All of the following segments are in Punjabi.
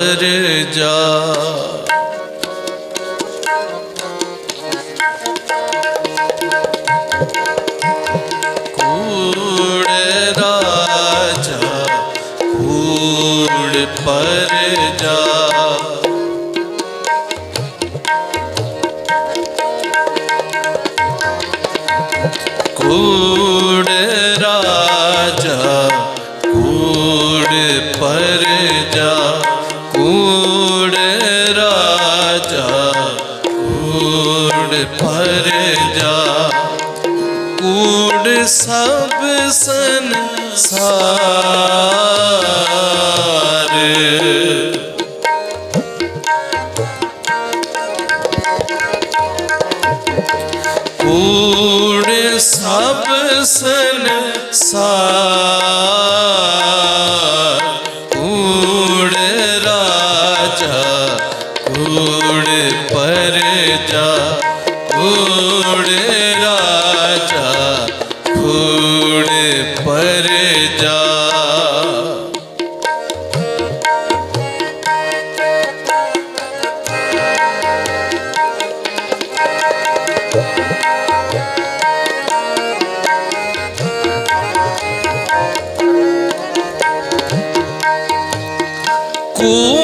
ਪਰ ਜਾ ਕੂੜ ਰਾਜਾ ਕੂੜ ਪਰ ਜਾ ਕੂੜ ਰਾਜਾ ਸਭ ਸੰਸਾਰ। ਕੂੜ ਸਭ ਸੰਸਾਰ। ਕੂੜ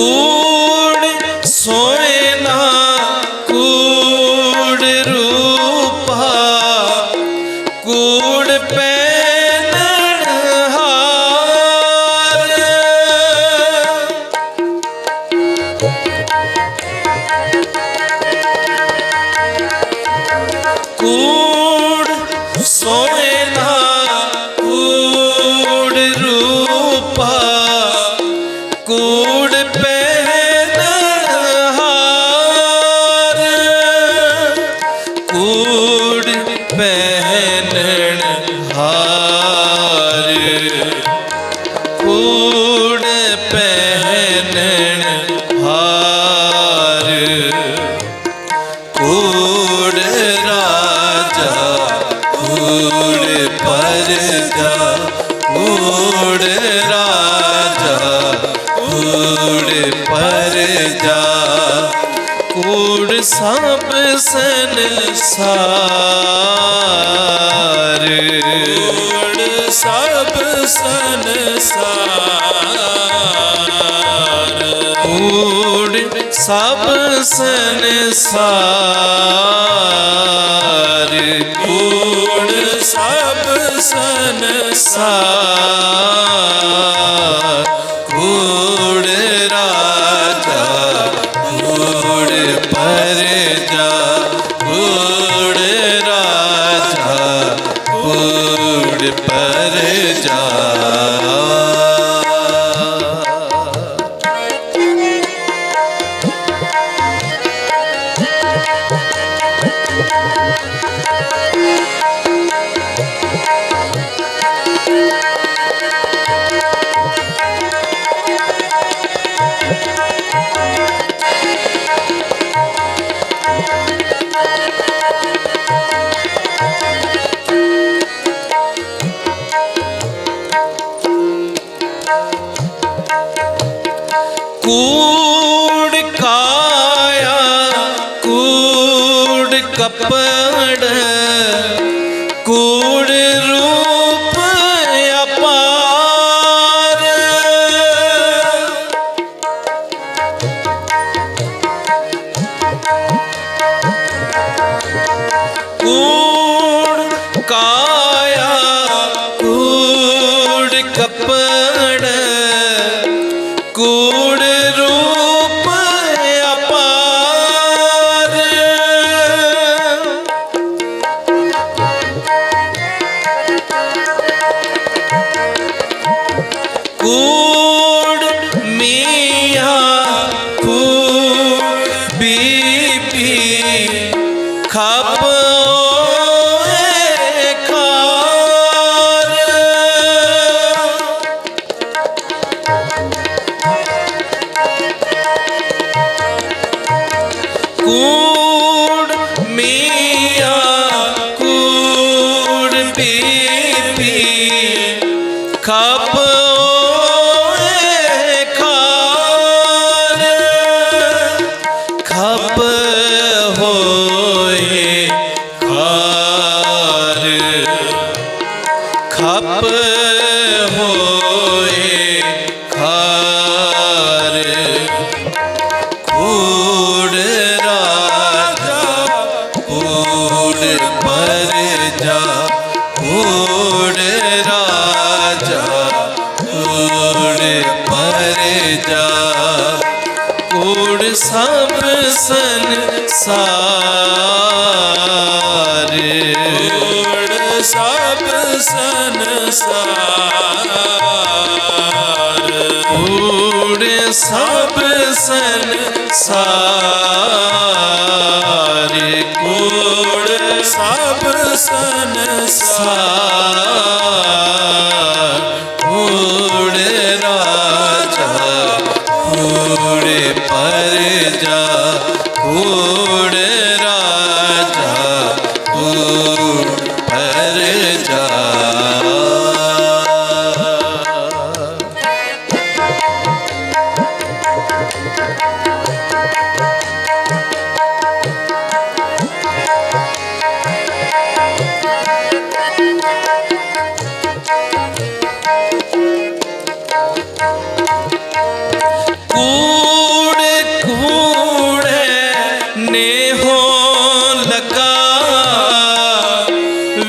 ਕੂੜ ਕੂੜ ਰਾਜਾ ਕੂੜ ਪਰਜਾ ਕੂੜ ਰਾਜਾ ਕੂੜ ਪਰਜਾ ਕੂੜ ਸਭ ਸੰਸਾਰ ਸਭ ਸੰਸਾਰ ਕੂੜ ਸਭ ਸੰਸਾਰ। ਕੂੜ ਰਾਜਾ ਕੂੜ ਪਰਜਾ ਕੂੜ ਰਾਜਾ ਕੂੜ ਪਰਜਾ। ਕੂੜ ਮੀਆਂ ਖੂ ਖਪ ਕੂੜ ਮੀਆਂ ਕੂੜ ਬੀਪੀ ਖਪ ਸਭ ਸੰਸਾਰ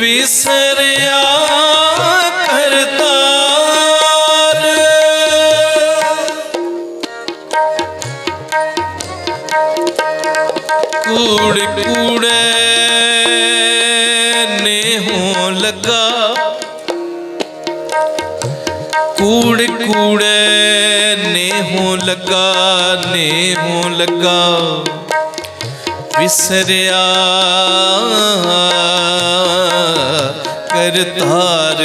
ਵਿਸਰਿਆ ਕਰਤਾਰ। ਕੂੜ ਕੂੜ ਨੇਹੋ ਲਗਾ। ਕੂੜ ਨੇ ਨੇਹੋਂ ਲੱਗਾ ਨੇਹੋਂ ਲੱਗਾ। ਵਿਸਰਿਆ ਕਰਤਾਰ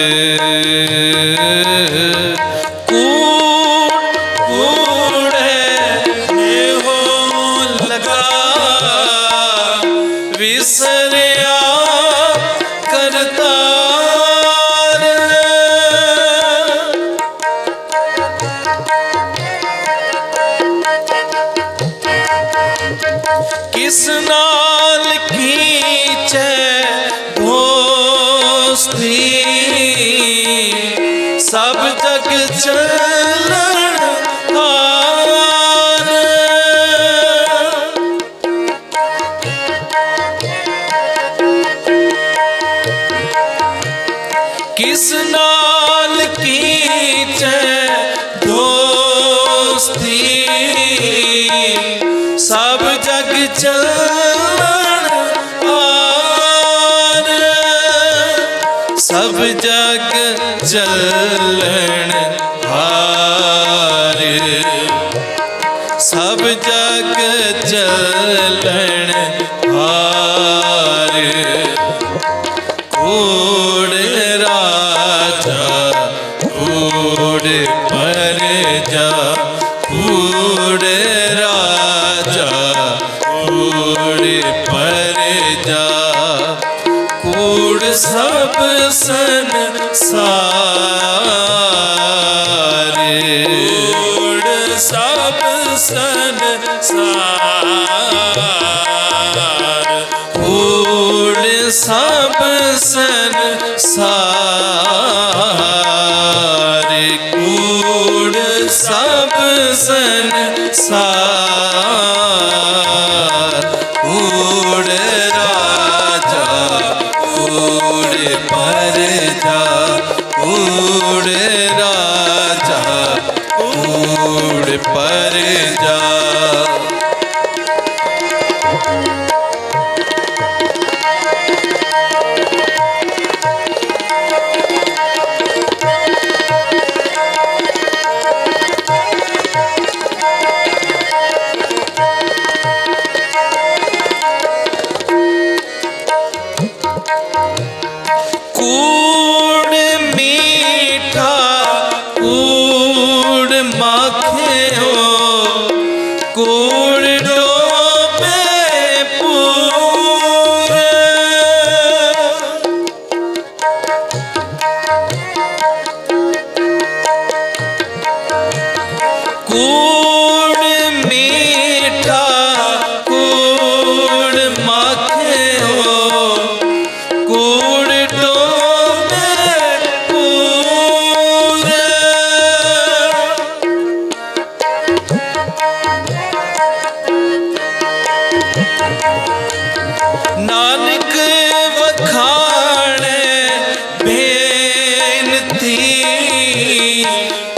ਕਿਸ ਨਾਲ ਕੀਚੈ ਦੋਸਤੀ। ਸਭ ਜਗ ਚੱਲਣ ਹਾਰ। ਕਿਸ ਨਾਲ ਕੀਚੈ ਜਗ ਚੱਲਣ ਹਾਰ ਸਭ ਜਗ ਚੱਲਣ ਹਾਰ। ਸਭ ਜਗ ਚੱਲਣ ਹਾਰ। ਸਭ ਸੰਸਾਰ ਕੂੜ ਸਭ ਸੰਸਾਰ ਕੂੜ ਸਭ ਸੰਸਾਰ ਕੂੜ ਰਾਜਾ ਕੂੜ ਪਰ ਜਾ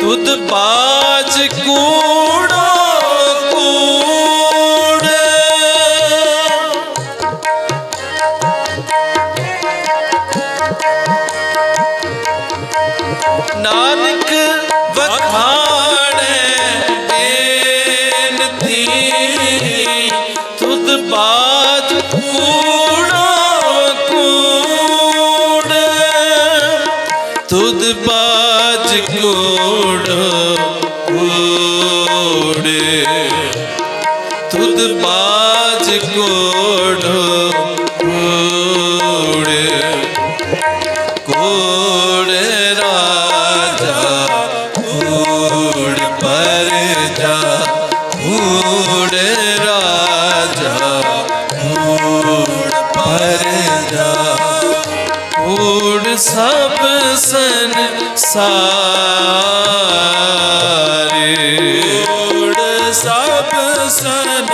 ਤੁਧ ਬਾਜ ਕੂੜੋ ਤੁਧ ਬਾਜ ਕੂੜੋ ਕੋੜ ਸਨ ਸੰਸਾਰੇ ਕੋੜ ਸਭ ਸੰਸਾਰ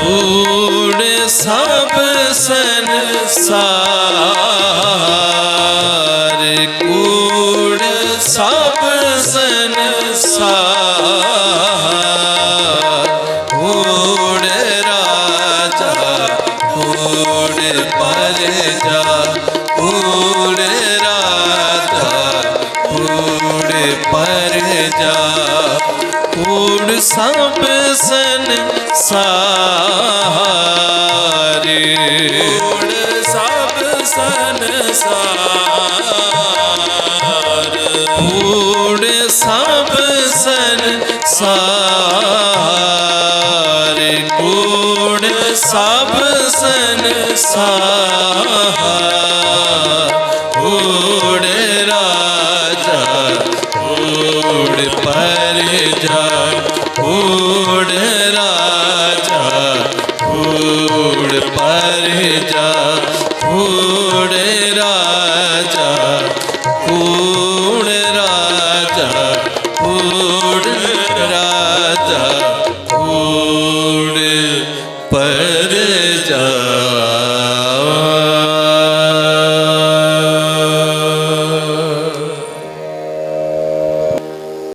ਕੂੜ ਸਭ ਸੰਸਾਰ ਕੂੜ ਸਭ ਕੂੜ ਸਭ ਸੰਸਾਰੇ ਕੋੜ ਸਭ ਸੰਸਾਰ ਕੂੜ ਪਰਜਾ ਕੂੜ ਰਾਜਾ